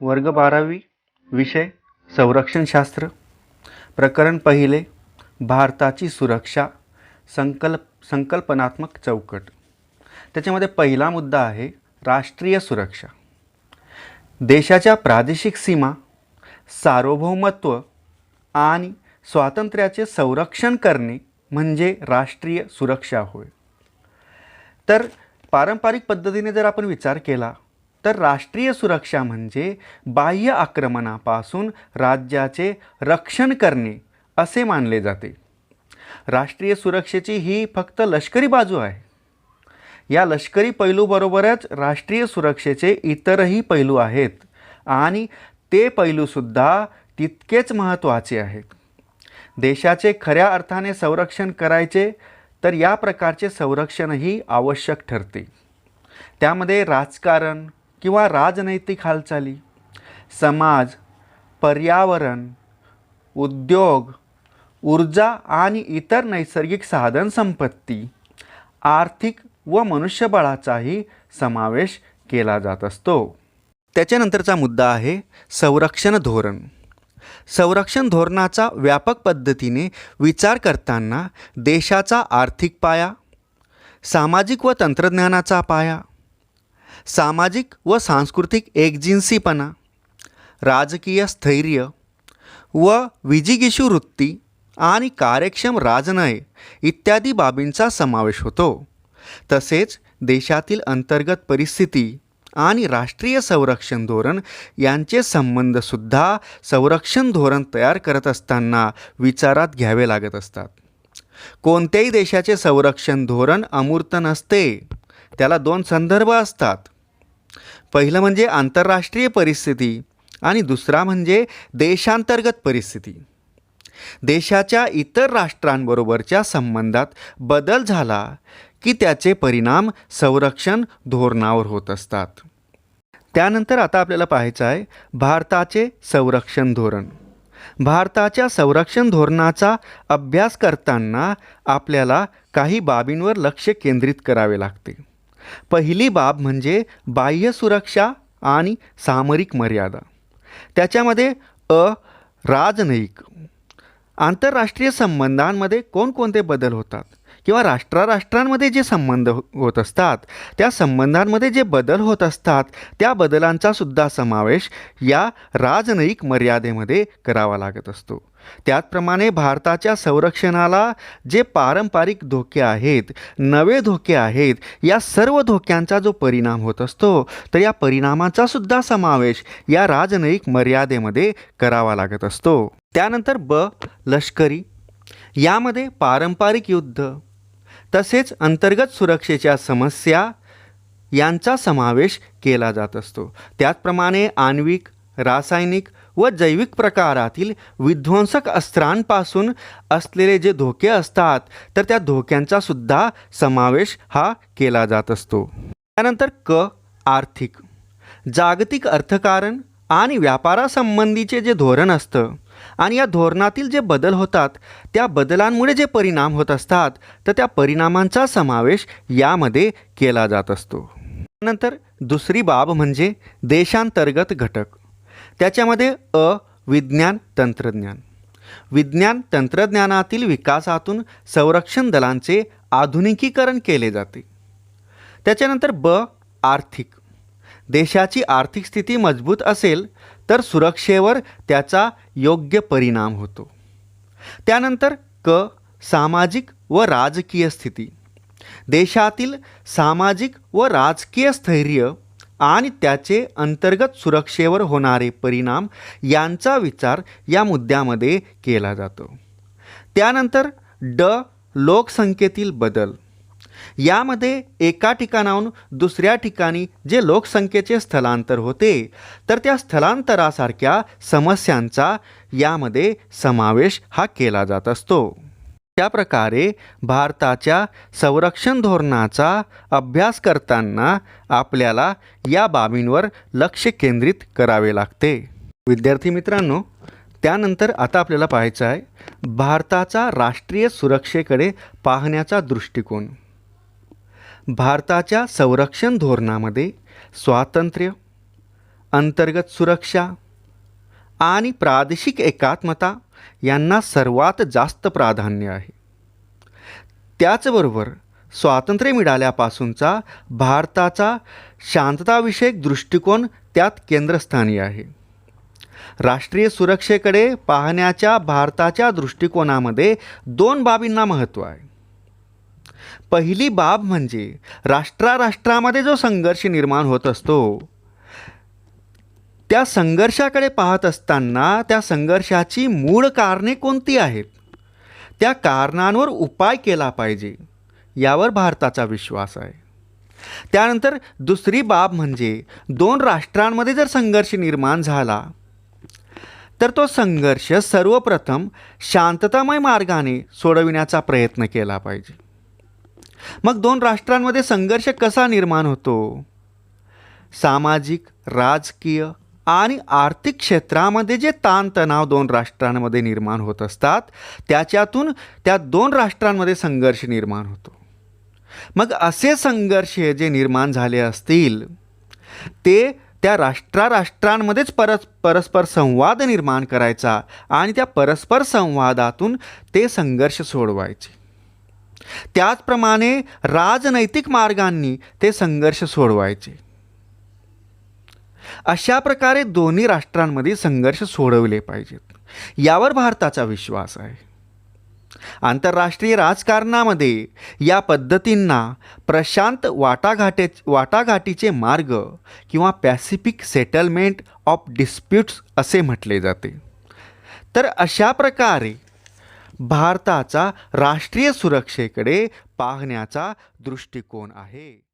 वर्ग बारावी विषय संरक्षणशास्त्र. प्रकरण पहिले भारताची सुरक्षा संकल्प संकल्पनात्मक चौकट. त्याच्यामध्ये पहिला मुद्दा आहे राष्ट्रीय सुरक्षा. देशाच्या प्रादेशिक सीमा सार्वभौमत्व आणि स्वातंत्र्याचे संरक्षण करणे म्हणजे राष्ट्रीय सुरक्षा होय. तर पारंपरिक पद्धतीने जर आपण विचार केला तर राष्ट्रीय सुरक्षा म्हणजे बाह्य आक्रमणापासून राज्याचे रक्षण करणे असे मानले जाते. राष्ट्रीय सुरक्षेची ही फक्त लष्करी बाजू आहे. या लष्करी पैलूबरोबरच राष्ट्रीय सुरक्षेचे इतरही पैलू आहेत आणि ते पैलूसुद्धा तितकेच महत्त्वाचे आहेत. देशाचे खऱ्या अर्थाने संरक्षण करायचे तर या प्रकारचे संरक्षणही आवश्यक ठरते. त्यामध्ये राजकारण किंवा राजनैतिक हालचाली समाज पर्यावरण उद्योग ऊर्जा आणि इतर नैसर्गिक साधनसंपत्ती आर्थिक व मनुष्यबळाचाही समावेश केला जात असतो. त्याच्यानंतरचा मुद्दा आहे संरक्षण धोरण. संरक्षण धोरणाचा व्यापक पद्धतीने विचार करताना देशाचा आर्थिक पाया सामाजिक व तंत्रज्ञानाचा पाया सामाजिक व सांस्कृतिक एकजिन्सीपणा राजकीय स्थैर्य व विजिगिषू वृत्ती आणि कार्यक्षम राजनय इत्यादी बाबींचा समावेश होतो. तसेच देशातील अंतर्गत परिस्थिती आणि राष्ट्रीय संरक्षण धोरण यांचे संबंधसुद्धा संरक्षण धोरण तयार करत असताना विचारात घ्यावे लागत असतात. कोणत्याही देशाचे संरक्षण धोरण अमूर्त नसते. त्याला दोन संदर्भ असतात. पहिलं म्हणजे आंतरराष्ट्रीय परिस्थिती आणि दुसरा म्हणजे देशांतर्गत परिस्थिती. देशाच्या इतर राष्ट्रांबरोबरच्या संबंधात बदल झाला की त्याचे परिणाम संरक्षण धोरणावर होत असतात. त्यानंतर आता आपल्याला पाहायचं आहे भारताचे संरक्षण धोरण. भारताच्या संरक्षण धोरणाचा अभ्यास करताना आपल्याला काही बाबींवर लक्ष केंद्रित करावे लागते. पहिली बाब म्हणजे बाह्य सुरक्षा आणि सामरिक मर्यादा. त्याच्यामध्ये अ राजनयिक आंतरराष्ट्रीय संबंधांमध्ये कोणकोणते बदल होतात किंवा राष्ट्राराष्ट्रांमध्ये जे संबंध होत असतात त्या संबंधांमध्ये जे बदल होत असतात त्या बदलांचा सुद्धा समावेश या राजनयिक मर्यादेमध्ये करावा लागत असतो. त्याचप्रमाणे भारताच्या संरक्षणाला जे पारंपरिक धोके आहेत नवे धोके आहेत या सर्व धोक्यांचा जो परिणाम होत असतो तर या परिणामाचा सुद्धा समावेश या राजनयिक मर्यादेमध्ये करावा लागत असतो. त्यानंतर ब. लष्करी. यामध्ये पारंपरिक युद्ध तसेच अंतर्गत सुरक्षेच्या समस्या यांचा समावेश केला जात असतो. त्याचप्रमाणे आण्विक रासायनिक व जैविक प्रकारातील विध्वंसक अस्त्रांपासून असलेले जे धोके असतात तर त्या धोक्यांचा सुद्धा समावेश हा केला जात असतो. त्यानंतर क आर्थिक. जागतिक अर्थकारण आणि व्यापारासंबंधीचे जे धोरण असतं आणि या धोरणातील जे बदल होतात त्या बदलांमुळे जे परिणाम होत असतात तर त्या परिणामांचा समावेश यामध्ये केला जात असतो. नंतर दुसरी बाब म्हणजे देशांतर्गत घटक. त्याच्यामध्ये अ विज्ञान तंत्रज्ञान. विज्ञान तंत्रज्ञानातील विकासातून संरक्षण दलांचे आधुनिकीकरण केले जाते. त्याच्यानंतर ब आर्थिक. देशाची आर्थिक स्थिती मजबूत असेल तर सुरक्षेवर त्याचा योग्य परिणाम होतो. त्यानंतर क सामाजिक व राजकीय स्थिती. देशातील सामाजिक व राजकीय स्थैर्य आणि त्याचे अंतर्गत सुरक्षेवर होणारे परिणाम यांचा विचार या मुद्द्यामध्ये केला जातो. त्यानंतर ड लोकसंख्येतील बदल. यामध्ये एका ठिकाणाहून दुसऱ्या ठिकाणी जे लोकसंख्येचे स्थलांतर होते तर त्या स्थलांतरासारख्या समस्यांचा यामध्ये समावेश हा केला जात असतो. त्या प्रकारे भारताच्या संरक्षण धोरणाचा अभ्यास करताना आपल्याला या बाबींवर लक्ष केंद्रित करावे लागते. विद्यार्थी मित्रांनो त्यानंतर आता आपल्याला पाहायचं आहे भारताचा राष्ट्रीय सुरक्षेकडे पाहण्याचा दृष्टिकोन. भारताच्या संरक्षण धोरणामध्ये स्वातंत्र्य अंतर्गत सुरक्षा आणि प्रादेशिक एकात्मता यांना सर्वात जास्त प्राधान्य आहे. त्याचबरोबर स्वातंत्र्य मिळाल्यापासूनचा भारताचा शांतताविषयक दृष्टिकोन त्यात केंद्रस्थानी आहे. राष्ट्रीय सुरक्षेकडे पाहण्याच्या भारताच्या दृष्टिकोनामध्ये दोन बाबींना महत्त्व आहे. पहिली बाब म्हणजे राष्ट्राराष्ट्रामध्ये जो संघर्ष निर्माण होत असतो त्या संघर्षाकडे पाहत असताना त्या संघर्षाची मूळ कारणे कोणती आहेत? त्या कारणांवर उपाय केला पाहिजे यावर भारताचा विश्वास आहे. त्यानंतर दुसरी बाब म्हणजे दोन राष्ट्रांमध्ये जर संघर्ष निर्माण झाला तर तो संघर्ष सर्वप्रथम शांततामय मार्गाने सोडविण्याचा प्रयत्न केला पाहिजे. मग दोन राष्ट्रांमध्ये संघर्ष कसा निर्माण होतो? सामाजिक राजकीय आणि आर्थिक क्षेत्रामध्ये जे ताणतणाव दोन राष्ट्रांमध्ये निर्माण होत असतात त्याच्यातून त्या दोन राष्ट्रांमध्ये संघर्ष निर्माण होतो. मग असे संघर्ष जे निर्माण झाले असतील ते त्या राष्ट्राराष्ट्रांमध्येच परस परस्पर संवाद निर्माण करायचा आणि त्या परस्पर संवादातून ते संघर्ष सोडवायचे. त्याचप्रमाणे राजनैतिक मार्गांनी ते संघर्ष सोडवायचे. अशा प्रकारे दोन्ही राष्ट्रांमध्ये संघर्ष सोडवले पाहिजेत. यावर भारताचा विश्वास आहे. आंतरराष्ट्रीय राजकारणामध्ये या पद्धतींना प्रशांत वाटाघाटे वाटाघाटीचे मार्ग किंवा पॅसिफिक सेटलमेंट ऑफ डिस्प्यूट्स असे म्हटले जाते. तर अशा प्रकारे भारताचा राष्ट्रीय सुरक्षेकडे पाहण्याचा दृष्टिकोन आहे.